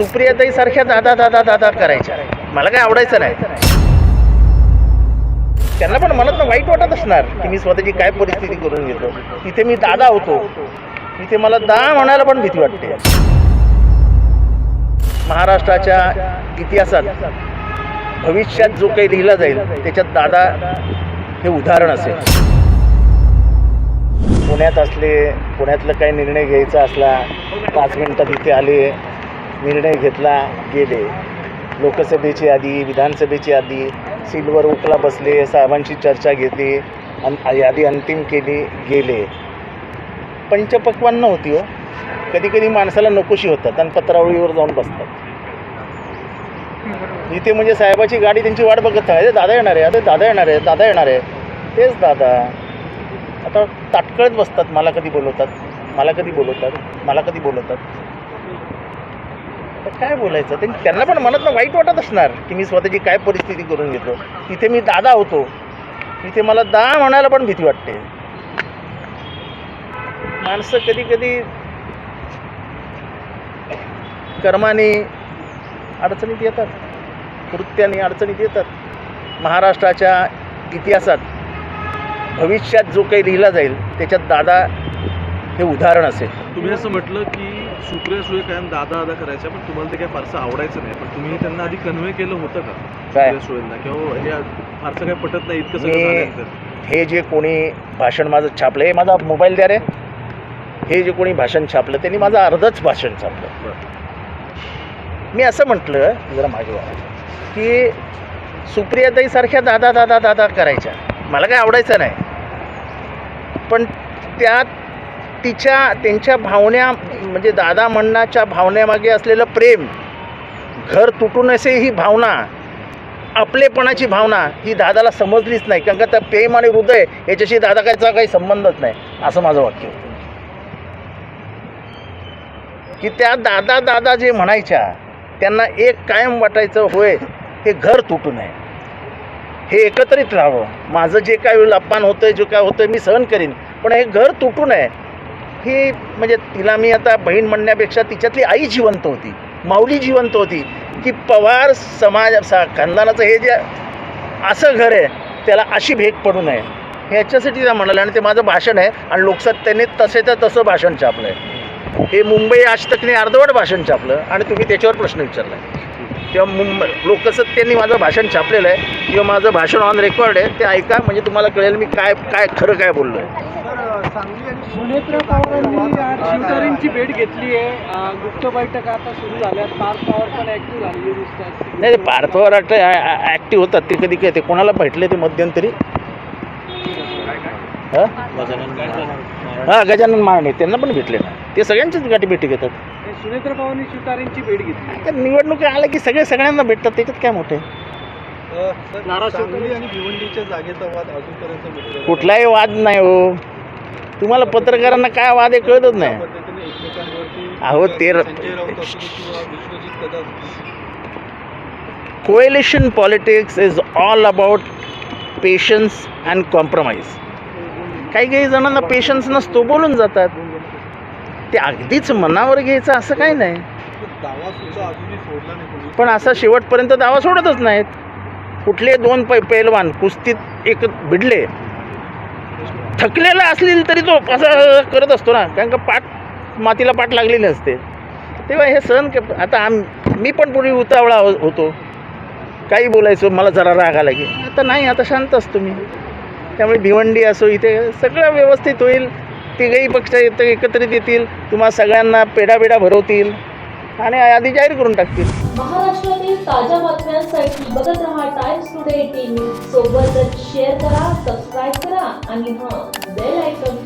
सुप्रियाताई सारख्या दादा दादा दादा करायच्या. मला काय आवडायचं नाही. त्यांना पण मनात वाईट वाटत असणार की मी स्वतःची काय परिस्थिती करून घेतो. तिथे मी दादा होतो. तिथे मला दा म्हणायला पण भीती वाटते. महाराष्ट्राच्या इतिहासात भविष्यात जो काही लिहिला जाईल त्याच्यात दादा हे उदाहरण असेल. पुण्यात असले पुण्यातलं काही निर्णय घ्यायचा असला पाच मिनटात इथे आले निर्णय घेतला गेले. लोकसभेची यादी विधानसभेची यादी सीलवर उकला बसले साहेबांशी चर्चा घेतली अन यादी अंतिम केली गेले. पंचपक्वान नव्हती हो. कधी कधी माणसाला नकोशी होतात आणि पत्रावळीवर जाऊन बसतात. इथे म्हणजे साहेबाची गाडी त्यांची वाट बघत नाही. अरे दादा येणार आहे अरे दादा येणार आहे दादा येणार आहे. तेच दादा. आता ताटकळत बसतात मला कधी बोलवतात? मला कधी बोलवतात? मला कधी बोलवतात? तर काय बोलायचं? ते त्यांना पण मनात वाईट वाटत असणार की मी स्वतःची काय परिस्थिती करून घेतो. तिथे मी दादा होतो. तिथे मला दा म्हणायला पण भीती वाटते. माणसं कधी कधी कर्माने अडचणीत येतात. कृत्याने अडचणीत येतात. महाराष्ट्राच्या इतिहासात भविष्यात जो काही लिहिला जाईल त्याच्यात दादा हे उदाहरण असेल. तुम्ही असं म्हटलं की सुप्रिया सुळे कायम दादा दादा करायच्या पण तुम्हाला ते काय फारसं आवडायचं नाही. पण तुम्ही त्यांना आधी कन्व्हे केलं होतं का? काय? सुप्रिया सुळेंना? किंवा हे फारसं काय पटत नाही इतकं सगळं मी- झाल्यानंतर. हे जे कोणी भाषण माझं छापलं हे माझा मोबाईल द्या रे. हे जे कोणी भाषण छापलं त्यांनी माझं अर्धच भाषण छापलं. मी असं म्हटलं जरा मागे वळा, की सुप्रियाताई सारख्या दादा दादा दादा करायच्या. मला काय आवडायचं नाही. पण त्या तिच्या त्यांच्या भावना म्हणजे दादा म्हणण्याच्या भावनेमागे असलेलं प्रेम घर तुटू नसे ही भावना आपलेपणाची भावना ही दादाला समजलीच नाही. कारण का त्या प्रेम आणि हृदय याच्याशी दादा काहीचा काही संबंधच नाही असं माझं वाक्य होतं. की त्या दादा दादा जे म्हणायच्या त्यांना एक कायम वाटायचं होय हे घर तुटू नये. हे एकत्रित राहावं. माझं जे काय अपमान होतं जे काय होतं मी सहन करीन. पण हे घर तुटू नये. ही म्हणजे तिला मी आता बहीण म्हणण्यापेक्षा तिच्यातली आई जिवंत होती. माऊली जिवंत होती. की पवार समाज सा खानदानाचं हे जे असं घर आहे त्याला अशी भेट पडू नये. ह्याच्यासाठी त्या म्हणाले आणि ते माझं भाषण आहे आणि लोकसत्तेने तसे तर तसं भाषण छापलं आहे हे मुंबई आज तकने अर्धवट भाषण छापलं आणि तुम्ही त्याच्यावर प्रश्न विचारला तेव्हा मुंबई लोकसत्तेने माझं भाषण छापलेलं आहे. किंवा माझं भाषण ऑन रेकॉर्ड आहे. ते ऐका म्हणजे तुम्हाला कळेल मी काय काय खरं काय बोललो आहे सुनेत्र पवारांनी आज शिवतारेंची भेट घेतली आहे. गुप्त बैठक आता सुरू झाल्या पार्थ पवार पण ऍक्टिव्ह झालेली दिसतात. नाही ते पार्थवर ॲक्टिव्ह होतात. ते कधी काय ते कोणाला भेटले ते मध्यंतरी? हां? हां गजानन मारणे त्यांना पण भेटले ना. ते सगळ्यांचीच गाठी भेटी घेतात. सुनेत्र पवारांनी शिवतारेंची भेट घेतली. आता निवडणूक आल्या की सगळे सगळ्यांना भेटतात? त्याच्यात काय मोठे नाराज आणि भिवंडीच्या जागेचा वाद अजूनपर्यंत कुठलाही वाद नाही हो. तुम्हाला पत्रकारांना काय वाद आहे कळतच नाही. अहो, ते र- coalition politics is all about patience and compromise काही काही जणांना पेशन्स नसतो बोलून जातात. ते अगदीच मनावर घ्यायचं असं काही नाही. पण असा शेवटपर्यंत दावा सोडतच नाहीत. कुठले दोन पै पैलवान कुस्तीत एक भिडले. थकलेला असतील तरी तो असा करत असतो ना. कारण का पाठ मातीला पाठ लागलेली असते. तेव्हा हे सहन के आता आम मी पण पूर्वी उतावळा हो, होतो. काही बोलायचो मला जरा राग आला की आता नाही आता शांत असतो मी. त्यामुळे भिवंडी असो इथे सगळं व्यवस्थित होईल. तिघही पक्ष एकत्रित येतील. तुम्हा सगळ्यांना पेढा भरवतील. आणि यादी जाहीर करून टाकतील. महाराष्ट्रातील ताज्या बातम्यांसाठी बघत रहा टाइम्स टुडे टीव्ही सोबतच शेअर करा सबस्क्राईब करा आणि हां बेल आयकॉन